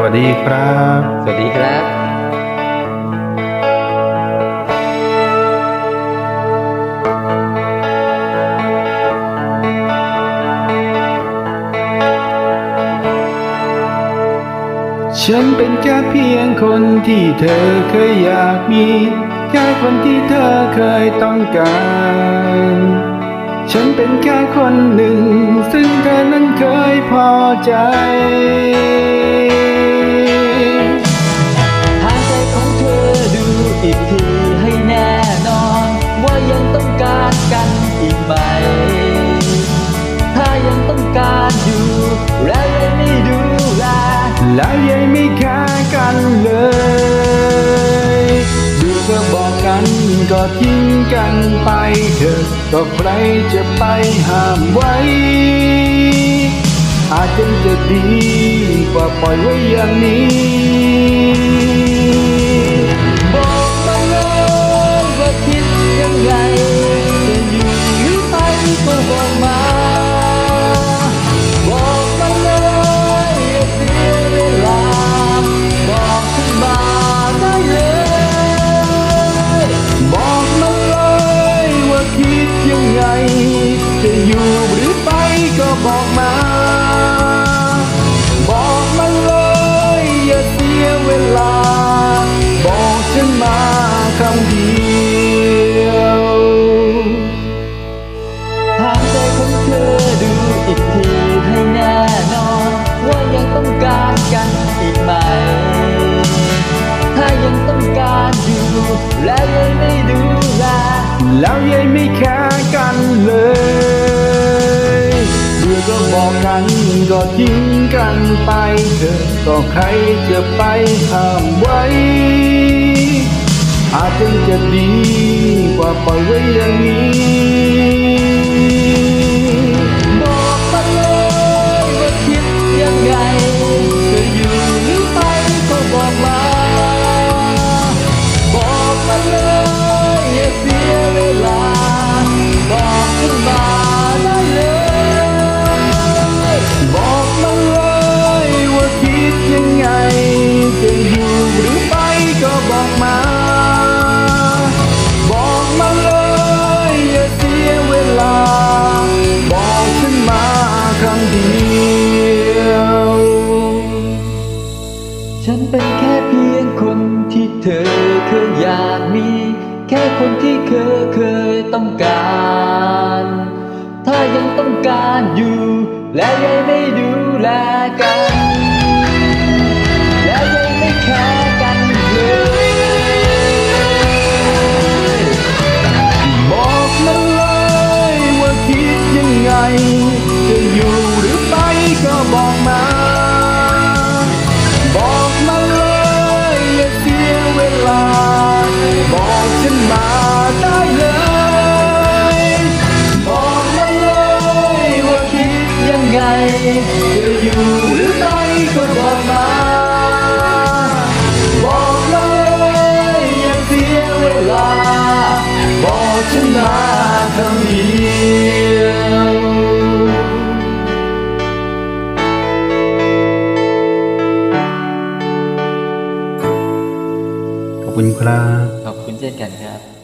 สวัสดีครับ สวัสดีครับฉันเป็นแค่เพียงคนที่เธอเคยอยากมี แค่คนที่เธอเคยต้องการ ฉันเป็นแค่คนหนึ่ง ซึ่งเธอนั้นเคยพอใจารอยู่ แล้วยังไม่ดูแลแล้วยังไม่แค่กันเลย ดูก็บอกกันก็ทิ้งกันไปเถอะก็ใครจะไปห้ามไว้ อาจจะจะดีกว่าปล่อยไว้อย่างนี้ แล้วยัยไม่แค่กันเลยเมื่อก็บอกกันก็ทิ้งกันไปเถอะก็ใครจะไปห้ามไว้อาจจะดีกว่าปล่อยไว้อย่างนี้ ยว ฉันเป็นแค่เพียงคนที่เธอเคยอยากมี แค่คนที่เธอเคยต้องการ ถ้ายังต้องการอยู่ และยังไม่ดูแลกัน และยังไม่แคร์ ไงจะอยู่หรือไปก็บอกมาบอกเลยอย่าเสียเวลา บอกฉันมาคำเดียวขอบคุณครับ ขอบคุณเช่นกันครับ